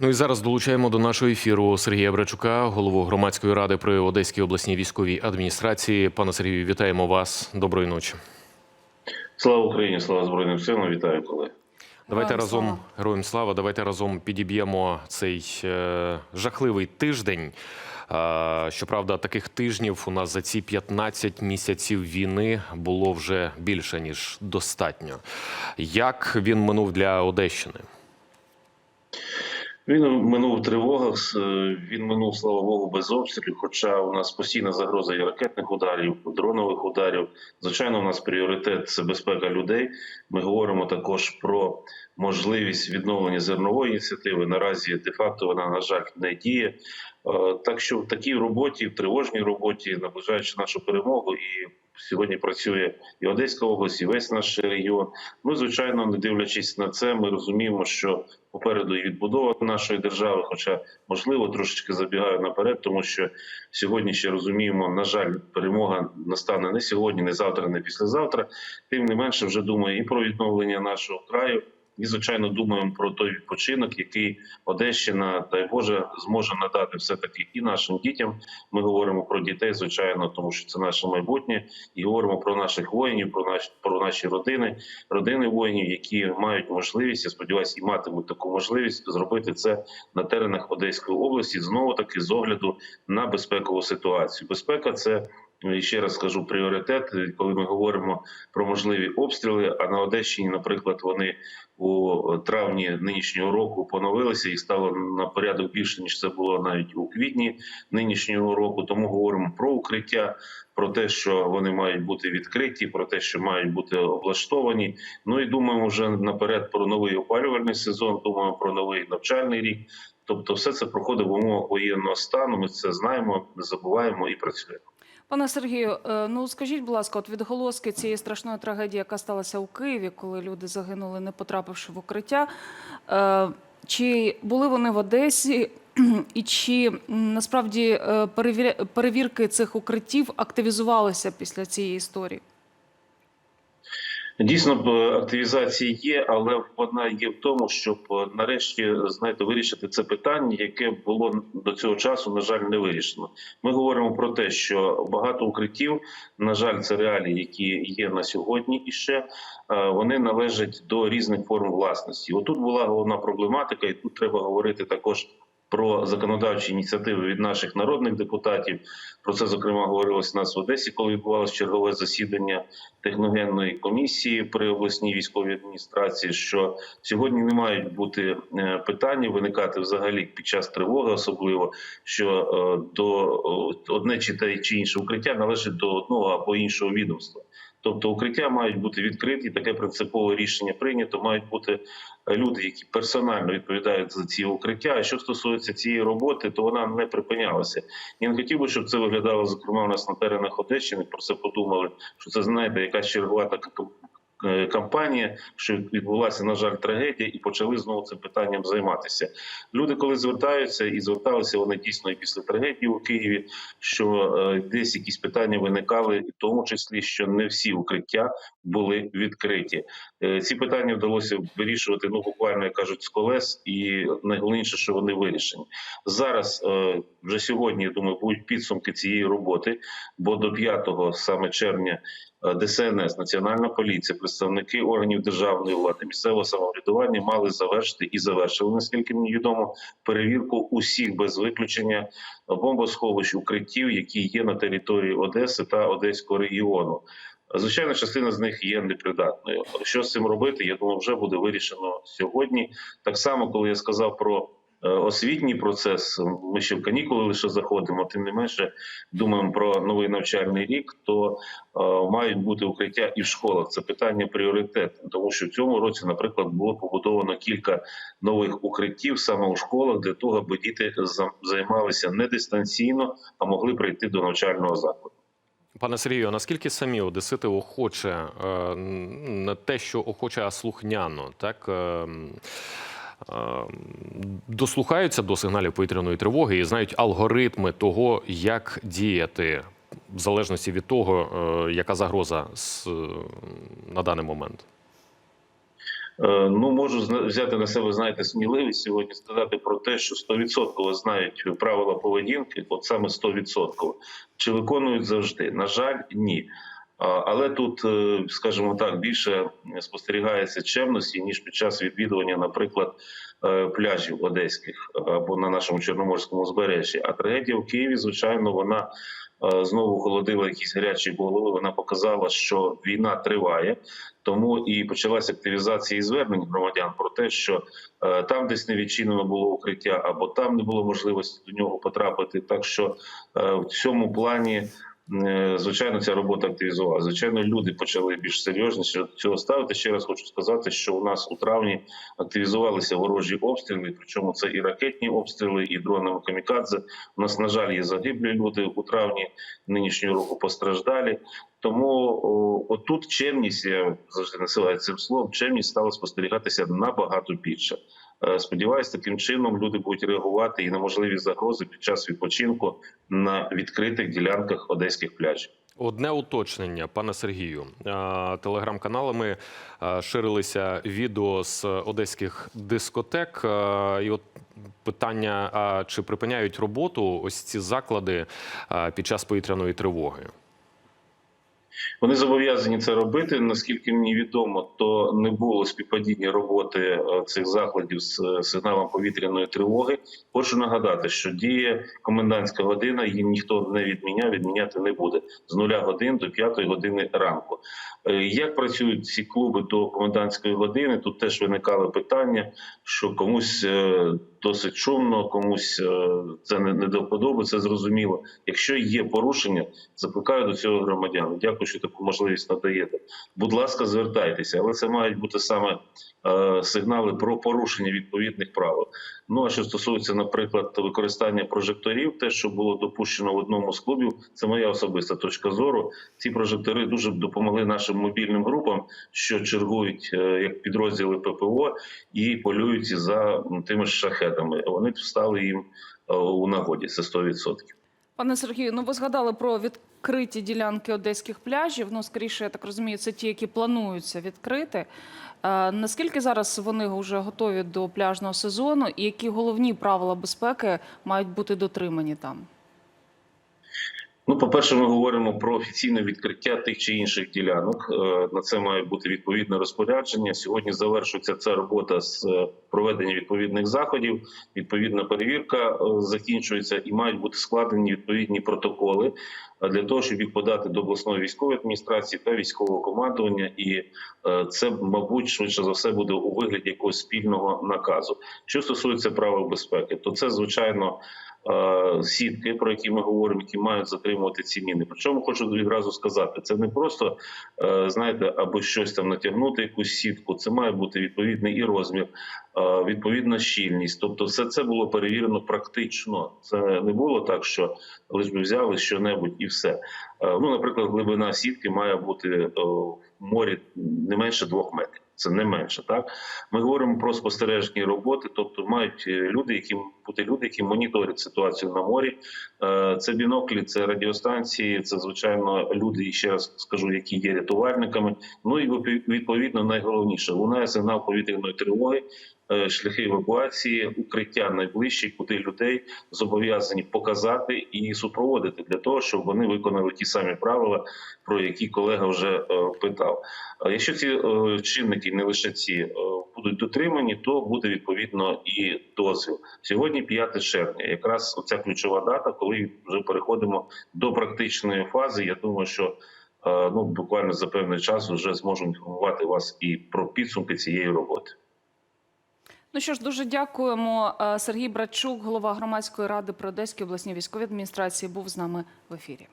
Ну і зараз долучаємо до нашого ефіру Сергія Брачука, голову громадської ради при Одеській обласній військовій адміністрації. Пане Сергію, вітаємо вас. Доброї ночі. Слава Україні, слава Збройним силам. Вітаю колеги. Давайте Героям разом слава. героям слава. Давайте разом підіб'ємо цей е, жахливий тиждень. Е, щоправда, таких тижнів у нас за ці 15 місяців війни було вже більше ніж достатньо. Як він минув для Одещини? Він минув в тривогах. Він минув, слава Богу, без обстрілів. Хоча у нас постійна загроза і ракетних ударів, дронових ударів. Звичайно, у нас пріоритет це безпека людей. Ми говоримо також про можливість відновлення зернової ініціативи. Наразі де-факто вона, на жаль, не діє. Е, Так що в такій роботі, в тривожній роботі, наближаючи нашу перемогу, і сьогодні працює і Одеська область, і весь наш регіон. Ну, звичайно, не дивлячись на це, ми розуміємо, що попереду і відбудова нашої держави. Хоча, можливо, трошечки забігаю наперед, тому що сьогодні ще розуміємо, на жаль, перемога настане не сьогодні, не завтра, не післязавтра. Тим не менше, вже думаю і про відновлення нашого краю. І, звичайно, думаємо про той відпочинок, який Одещина, дай Боже, зможе надати все таки і нашим дітям. Ми говоримо про дітей, звичайно, тому що це наше майбутнє, і говоримо про наших воїнів, про наші про наші родини, родини воїнів, які мають можливість, я сподіваюся, і матимуть таку можливість зробити це на теренах Одеської області. Знову таки з огляду на безпекову ситуацію. Безпека це. І ще раз скажу пріоритет, коли ми говоримо про можливі обстріли. А на Одещині, наприклад, вони у травні нинішнього року поновилися і стало на порядок більше ніж це було навіть у квітні нинішнього року. Тому говоримо про укриття, про те, що вони мають бути відкриті, про те, що мають бути облаштовані. Ну і думаємо вже наперед про новий опалювальний сезон. Думаємо про новий навчальний рік. Тобто, все це проходить в умовах воєнного стану. Ми це знаємо, не забуваємо і працюємо. Пане Сергію, е, ну скажіть, будь ласка, от відголоски цієї страшної трагедії, яка сталася у Києві, коли люди загинули, не потрапивши в укриття. е, Чи були вони в Одесі, і чи насправді е, перевір- перевірки цих укриттів активізувалися після цієї історії? Дійсно, б, активізація є, але вона є в тому, щоб е, нарешті знаєте вирішити це питання, яке було до цього часу, на жаль, не вирішено. Ми говоримо про те, що багато укриттів, на жаль, це реалії, які є на сьогодні, і ще е, вони належать до різних форм власності. Отут була головна проблематика, і тут треба говорити також. Про законодавчі ініціативи від наших народних депутатів про це зокрема говорилось у нас в Одесі, коли відбувалося чергове засідання техногенної комісії при обласній військовій адміністрації. Що сьогодні не мають бути е, питання виникати взагалі під час тривоги, особливо що е, до е, одне чи те чи інше укриття належить до одного або іншого відомства. Тобто укриття мають бути відкриті, таке принципове рішення прийнято. Мають бути люди, які персонально відповідають за ці укриття. А що стосується цієї роботи, то вона не припинялася. Я не хотів би, щоб це виглядало зокрема у нас на теренах Одещини. Про це подумали, що це знаєте, якась чергова така кампанія, що відбулася на жаль трагедія, і почали знову цим питанням займатися. Люди, коли звертаються і зверталися вони дійсно і після трагедії у Києві, що е, десь якісь питання виникали, в тому числі, що не всі укриття були відкриті. Е, Ці питання вдалося вирішувати, ну буквально як кажуть, з колес, і найголовніше, що вони вирішені зараз. е, Вже сьогодні я думаю, будуть підсумки цієї роботи, бо до 5 саме червня. Е, ДСНС, Національна поліція, представники органів державної влади, місцевого самоврядування мали завершити і завершили, наскільки мені відомо, перевірку усіх без виключення бомбосховищ укриттів, які є на території Одеси та Одеського регіону. Звичайно, частина з них є непридатною. Що з цим робити? Я думаю, вже буде вирішено сьогодні. Так само, коли я сказав про освітній процес, ми ще в канікули лише заходимо. Тим не менше, думаємо про новий навчальний рік. То е, мають бути укриття і в школах. Це питання пріоритетне, тому що в цьому році, наприклад, було побудовано кілька нових укриттів саме у школах для того, аби діти займалися не дистанційно, а могли прийти до навчального закладу. Пане Сергію, наскільки самі одесити охоче, е, не те, що охоче, а слухняно, так? Е, м, е, Дослухаються до сигналів повітряної тривоги і знають алгоритми того, як діяти, в залежності від того, е, яка загроза е, на даний момент. Е, Ну, можу взяти на себе, знаєте, сміливість сьогодні сказати про те, що 100% знають правила поведінки, от саме 100%. Чи виконують завжди? На жаль, ні. Але тут, е, скажімо так, більше спостерігається чемності ніж під час відвідування, наприклад, е, пляжів одеських або на нашому чорноморському узбережжі. А трагедія в Києві, звичайно, вона е, знову холодила якісь гарячі голови. Вона показала, що війна триває. Тому і почалася активізація і звернень громадян про те, що е, там десь не відчинено було укриття, або там не було можливості до нього потрапити. Так що е, в цьому плані. Е, Звичайно, ця робота активізувала. Звичайно, люди почали більш серйозніше до цього ставити. Ще раз хочу сказати, що у нас у травні активізувалися ворожі обстріли. Причому це і ракетні обстріли, і дронами камікадзе. У нас, на жаль, є загиблі люди у травні нинішнього року постраждалі. Тому отут чемність, я завжди насилаю цим словом, чемність стала спостерігатися набагато більше. Е, Сподіваюсь, таким чином люди будуть реагувати і на можливі загрози під час відпочинку на відкритих ділянках одеських пляжів. Одне уточнення, пане Сергію. Е, Телеграм-каналами е, ширилися відео з одеських дискотек. І от питання: чи припиняють роботу ось ці заклади під час повітряної тривоги? Вони зобов'язані це робити. Наскільки мені відомо, то не було співпадіння роботи е, цих закладів з е, сигналом повітряної тривоги. Хочу нагадати, що діє комендантська година, її ніхто не відміняв, відміняти не буде з нуля годин до п'ятої години ранку. Е, Як працюють ці клуби до комендантської години? Тут теж виникали питання, що комусь досить шумно, комусь це не до вподоби, це зрозуміло. Якщо є порушення, закликаю до цього громадян. Дякую, що таку можливість надаєте. Будь ласка, звертайтеся, але це мають бути саме е, сигнали про порушення відповідних правил. Ну а що стосується, наприклад, використання прожекторів, те, що було допущено в одному з клубів, це моя особиста точка зору. Ці прожектори дуже допомогли нашим мобільним групам, що чергують е, як підрозділи ППО і полюють за тими ж шахедами. Вони стали їм е, у нагоді. Це 100%. Пане Сергію, ну ви згадали про відкриті ділянки одеських пляжів. Ну, скоріше, я так розумію, це ті, які плануються відкрити. Е, наскільки зараз вони вже готові до пляжного сезону, і які головні правила безпеки мають бути дотримані там? Ну, по-перше, ми говоримо про офіційне відкриття тих чи інших ділянок. Е, На це має бути відповідне розпорядження. Сьогодні завершується ця робота з е, проведення відповідних заходів. Відповідна перевірка е, закінчується і мають бути складені відповідні протоколи для того, щоб їх подати до обласної військової адміністрації та військового командування. І це, мабуть, швидше за все буде у вигляді якогось спільного наказу. Що стосується правил безпеки, то це звичайно сітки, про які ми говоримо, які мають затримувати ці міни. Причому хочу відразу сказати, це не просто е, знаєте, аби щось там натягнути, якусь сітку. Це має бути відповідний і розмір, е, відповідна щільність. Тобто, все це було перевірено практично. Це не було так, що лише ми взяли що-небудь і все. Е, Ну, наприклад, глибина сітки має бути е, в морі не менше двох метрів. Це не менше, так ми говоримо про спостережні роботи, тобто мають е, люди, які бути люди, які моніторять ситуацію на морі. Е, Це біноклі, це радіостанції, це звичайно люди, ще раз скажу, які є рятувальниками. Ну і відповідно найголовніше лунає сигнал повітряної тривоги, шляхи евакуації, укриття найближчі, куди людей зобов'язані показати і супроводити для того, щоб вони виконали ті самі правила, про які колега вже е, питав. Якщо ці е, чинники, не лише ці, е, будуть дотримані, то буде відповідно і дозвіл. Сьогодні 5 червня, якраз оця ключова дата, коли вже переходимо до практичної фази. Я думаю, що е, ну буквально за певний час вже зможу інформувати вас і про підсумки цієї роботи. Ну що ж, дуже дякуємо. Е, Сергій Братчук, голова громадської ради при Одеській обласній військовій адміністрації, був з нами в ефірі.